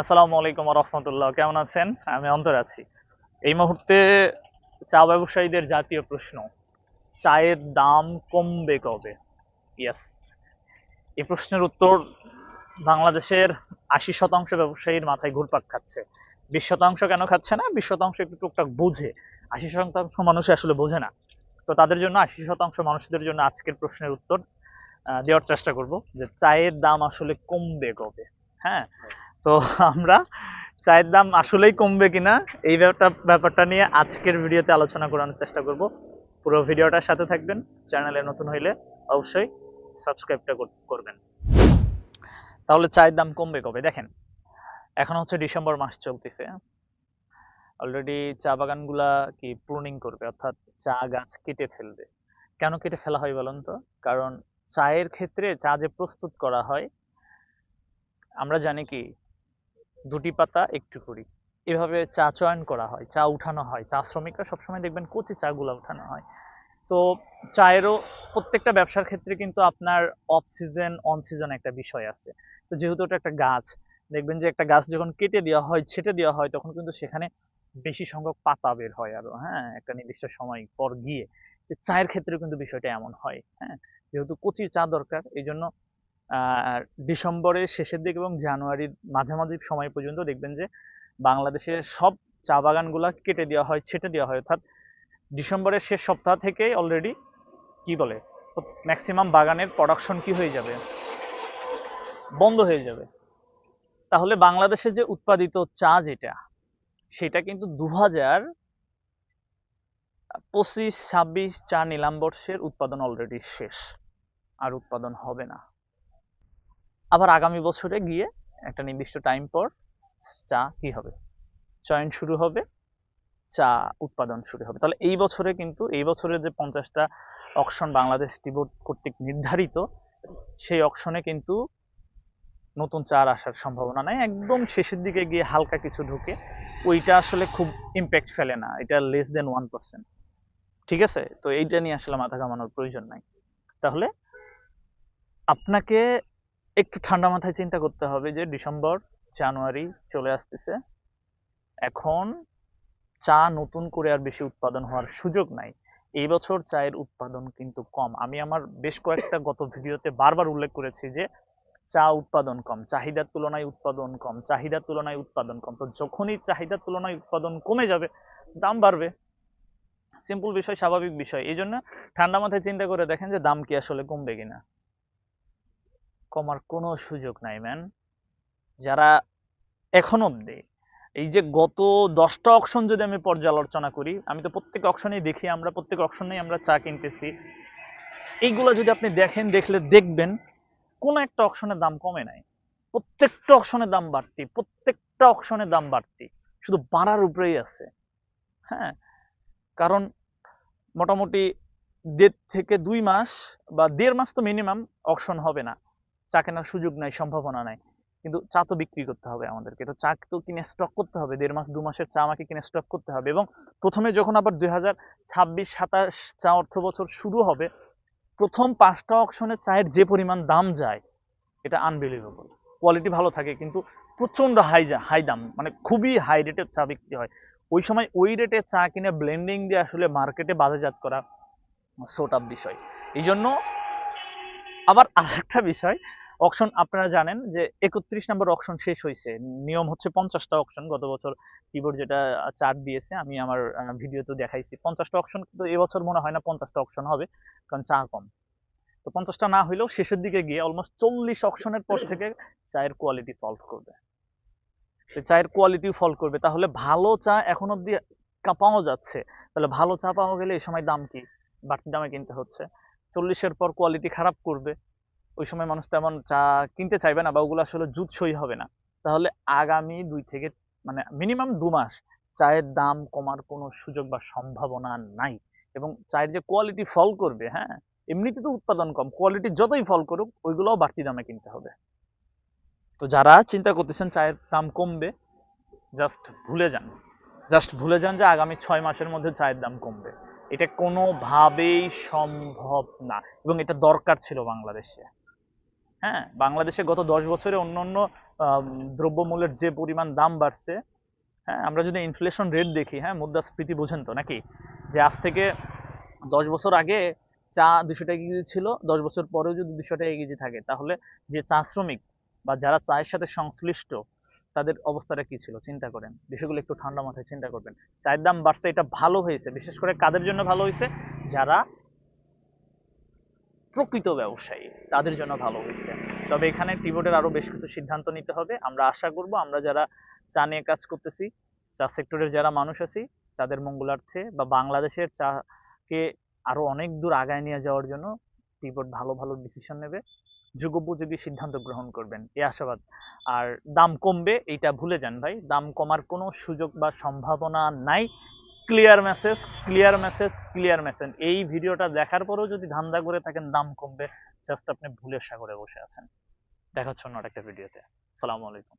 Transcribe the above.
আসসালামু আলাইকুম রহমতুল্লাহ। কেমন আছেন? আমি অন্তর আছি। এই মুহূর্তে চা ব্যবসায়ীদের জাতীয় প্রশ্ন, চায়ের দাম কমবে কবে? ইয়েস এই প্রশ্নের উত্তর বাংলাদেশের আশি শতাংশ ব্যবসায়ীর মাথায় ঘুরপাক খাচ্ছে। বিশ শতাংশ কেন খাচ্ছে না? বিশ শতাংশ একটু টুকটাক বুঝে। আশি শতাংশ মানুষ আসলে বোঝে না। তো তাদের জন্য আশি শতাংশ মানুষদের জন্য আজকের প্রশ্নের উত্তর দেওয়ার চেষ্টা করব যে চায়ের দাম আসলে কমবে কবে? হ্যাঁ। তো আমরা চায়ের দাম আসলেই কমবে কিনা এই ব্যাপারটা ব্যাপারটা নিয়ে আজকের ভিডিওতে আলোচনা করানোর চেষ্টা করব। পুরো ভিডিওটার সাথে থাকবেন, চ্যানেলে নতুন হইলে অবশ্যই সাবস্ক্রাইবটা করবেন। তাহলে চায়ের দাম কমবে কবে? দেখেন, এখন হচ্ছে ডিসেম্বর মাস চলতেছে। অলরেডি চা বাগানগুলা কি প্রুনিং করবে, অর্থাৎ চা গাছ কেটে ফেলবে। কেন কেটে ফেলা হয় বলুন তো? কারণ চায়ের ক্ষেত্রে চা যে প্রস্তুত করা হয়, আমরা জানি কি দুটি পাতা একটু করি। এভাবে চা চয়ন করা হয়, চা উঠানো হয়। চা শ্রমিকরা সবসময় দেখবেন কচি চাগুলো উঠানো হয়। তো চায়েরও প্রত্যেকটা ব্যবসার ক্ষেত্রে কিন্তু আপনার অফ সিজন অন সিজন একটা বিষয় আছে। তো যেহেতু ওটা একটা গাছ, দেখবেন যে একটা গাছ যখন কেটে দেওয়া হয়, ছেটে দেওয়া হয়, তখন কিন্তু সেখানে বেশি সংখ্যক পাতা বের হয় আরও হ্যাঁ? একটা নির্দিষ্ট সময় পর গিয়ে। চায়ের ক্ষেত্রে কিন্তু বিষয়টা এমন হয় হ্যাঁ? যেহেতু কচি চা দরকার এই জন্য ডিসেম্বরের শেষের দিক এবং জানুয়ারির মাঝামাঝি সময় পর্যন্ত দেখবেন যে বাংলাদেশের সব চা বাগানগুলা কেটে দেওয়া হয়, ছেটে দেওয়া হয়। অর্থাৎ ডিসেম্বরের শেষ সপ্তাহ থেকেই অলরেডি কি বলে? ম্যাক্সিমাম বাগানের প্রোডাকশন কি হয়ে যাবে? বন্ধ হয়ে যাবে। তাহলে বাংলাদেশে যে উৎপাদিত চা যেটা, সেটা কিন্তু দু হাজার পঁচিশ, ছাব্বিশ চা নিলাম বর্ষের উৎপাদন অলরেডি শেষ। আর উৎপাদন হবে না। আবার আগামী বছরে গিয়ে একটা নির্দিষ্ট টাইম পর চা কি হবে? চয়ন শুরু হবে, চা উৎপাদন শুরু হবে। তাহলে এই বছরে কিন্তু, এই বছরে যে পঞ্চাশটা অকশন বাংলাদেশ টি বোর্ড কর্তৃক নির্ধারিত, সেই অকশনে কিন্তু নতুন চার আসার সম্ভাবনা নাই। একদম শেষের দিকে গিয়ে হালকা কিছু ঢুকে, ওইটা আসলে খুব ইম্প্যাক্ট ফেলে না। এটা লেস দেন ওয়ান পার্সেন্ট ঠিক আছে? তো এইটা নিয়ে আসলে মাথা ঘামানোর প্রয়োজন নাই। তাহলে আপনাকে একটু ঠান্ডা মাথায় চিন্তা করতে হবে যে ডিসেম্বর, জানুয়ারি চলে আসতেছে। এখন চা নতুন করে আর বেশি উৎপাদন হওয়ার সুযোগ নাই। এই বছর চায়ের উৎপাদন কিন্তু কম। আমি আমার বেশ কয়েকটা গত ভিডিওতে বারবার উল্লেখ করেছি যে চা উৎপাদন কম, চাহিদার তুলনায় উৎপাদন কম, চাহিদার তুলনায় উৎপাদন কম। তো যখনই চাহিদার তুলনায় উৎপাদন কমে যাবে, দাম বাড়বে। সিম্পল বিষয়, স্বাভাবিক বিষয়। এই জন্য ঠান্ডা মাথায় চিন্তা করে দেখেন যে দাম কি আসলে কমবে কিনা। কমার কোনো সুযোগ নাই ম্যান যারা এখন অব্দি এই যে গত দশটা অকশন যদি আমি পর্যালোচনা করি, আমি তো প্রত্যেক অকশনেই দেখি, আমরা প্রত্যেক অকশনেই আমরা চা কিনতেছি। এইগুলো যদি আপনি দেখেন, দেখলে দেখবেন, কোনো একটা অকশনের দাম কমে নাই। প্রত্যেকটা অকশনের দাম বাড়তি, প্রত্যেকটা অকশনের দাম বাড়তি। শুধু বাড়ার উপরেই আছে। হ্যাঁ? কারণ মোটামুটি দেড় থেকে দুই মাস বা দেড় মাস তো মিনিমাম অকশন হবে না। চা কেনার সুযোগ নাই, সম্ভাবনা নাই। কিন্তু চা তো বিক্রি করতে হবে আমাদেরকে। তো চা তো কিনে স্টক করতে হবে, দেড় মাস, দু মাসের চা আমাকে কিনে স্টক করতে হবে। এবং প্রথমে যখন আবার দুই হাজার ছাব্বিশ, সাতাশ চা অর্থ বছর শুরু হবে, প্রথম পাঁচটা অকশনে চায়ের যে পরিমাণ দাম যায়, এটা আনবিলিভেবল কোয়ালিটি ভালো থাকে, কিন্তু প্রচণ্ড হাই হাই দাম মানে খুবই হাই রেটের চা বিক্রি হয়। ওই সময় ওই রেটে চা কিনে ব্লেন্ডিং দিয়ে আসলে মার্কেটে বাজারজাত করা সোট আপ বিষয়। এই জন্য আবার আরেকটা বিষয় অকশন আপনারা জানেন যে একত্রিশ নম্বর অকশন শেষ হয়েছে নিয়ম হচ্ছে পঞ্চাশটা অকশন গত বছর কিবোর্ড যেটা চার্ট দিয়েছে আমি আমার ভিডিওতে দেখাইছি। পঞ্চাশটা অকশন কিন্তু এবছর মনে হয় না পঞ্চাশটা অকশন হবে কারণ চা কম। তো পঞ্চাশটা না হইলেও শেষের দিকে গিয়ে অলমোস্ট চল্লিশ অকশনের পর থেকে চায়ের কোয়ালিটি ফল্ট করবে। চায়ের কোয়ালিটি ফল করবে। তাহলে ভালো চা এখন অব্দি পাওয়া যাচ্ছে। তাহলে ভালো চা পাওয়া গেলে এই সময় দাম কি? বাড়তি দামে কিনতে হচ্ছে। চল্লিশের পর কোয়ালিটি খারাপ করবে, ওই সময় মানুষ তেমন চা কিনতে চাইবে না বা ওগুলো আসলে জুৎসই হবে না। তাহলে আগামী দুই থেকে মানে মিনিমাম দু মাস চায়ের দাম কমার কোনো সুযোগ বা সম্ভাবনা নাই। এবং চায়ের যে কোয়ালিটি ফল করবে হ্যাঁ এমনিতে তো উৎপাদন কম কোয়ালিটি যতই ফল করুক, ওইগুলোও বাড়তি দামে কিনতে হবে। তো যারা চিন্তা করতেছেন চায়ের দাম কমবে জাস্ট ভুলে যান। জাস্ট ভুলে যান যে আগামী ছয় মাসের মধ্যে চায়ের দাম কমবে। এটা কোনোভাবেই সম্ভব না এবং এটা দরকার ছিল বাংলাদেশে। হ্যাঁ বাংলাদেশে গত দশ বছরে অন্য অন্য দ্রব্যমূল্যের যে পরিমাণ দাম বাড়ছে হ্যাঁ আমরা যদি ইনফ্লেশন রেট দেখি হ্যাঁ মুদ্রাস্ফীতি বোঝেন তো নাকি? যে আজ থেকে দশ বছর আগে চা দুশো টাকা কেজি ছিল, দশ বছর পরেও যদি দুশো টাকা কেজি থাকে, তাহলে যে চা শ্রমিক বা যারা চায়ের সাথে সংশ্লিষ্ট তাদের অবস্থাটা কি ছিল? চিন্তা করেন। বিষয়গুলো একটু ঠান্ডা মাথায় চিন্তা করবেন। চায়ের দাম বাড়ছে, এটা ভালো হয়েছে। বিশেষ করে কাদের জন্য ভালো হয়েছে? যারা প্রকৃত ব্যবসায়ী, তাদের জন্য ভালো হয়েছে। তবে এখানে টিবোর্ডের আরও বেশ কিছু সিদ্ধান্ত নিতে হবে। আমরা আশা করব, আমরা যারা চা নিয়ে কাজ করতেছি, চা সেক্টরের যারা মানুষ আছি, তাদের মঙ্গলার্থে বা বাংলাদেশের চাকে আরও অনেক দূর আগায় নিয়ে যাওয়ার জন্য টিবোর্ড ভালো ভালো ডিসিশন নেবে। যুগোপযোগী সিদ্ধান্ত গ্রহণ করবেন। এই আশাবাদ। আর দাম কমবে, এইটা ভুলে যান ভাই। দাম কমার কোনো সুযোগ বা সম্ভাবনা নাই। Clear message clear message clear message এই ভিডিওটা দেখার পরেও যদি ধান্দা করে থাকেন, দাম কমবে। জাস্ট আপনি ভুলের সাগরে বসে আছেন। দেখা অন্য একটা ভিডিওতে। আসসালামু আলাইকুম।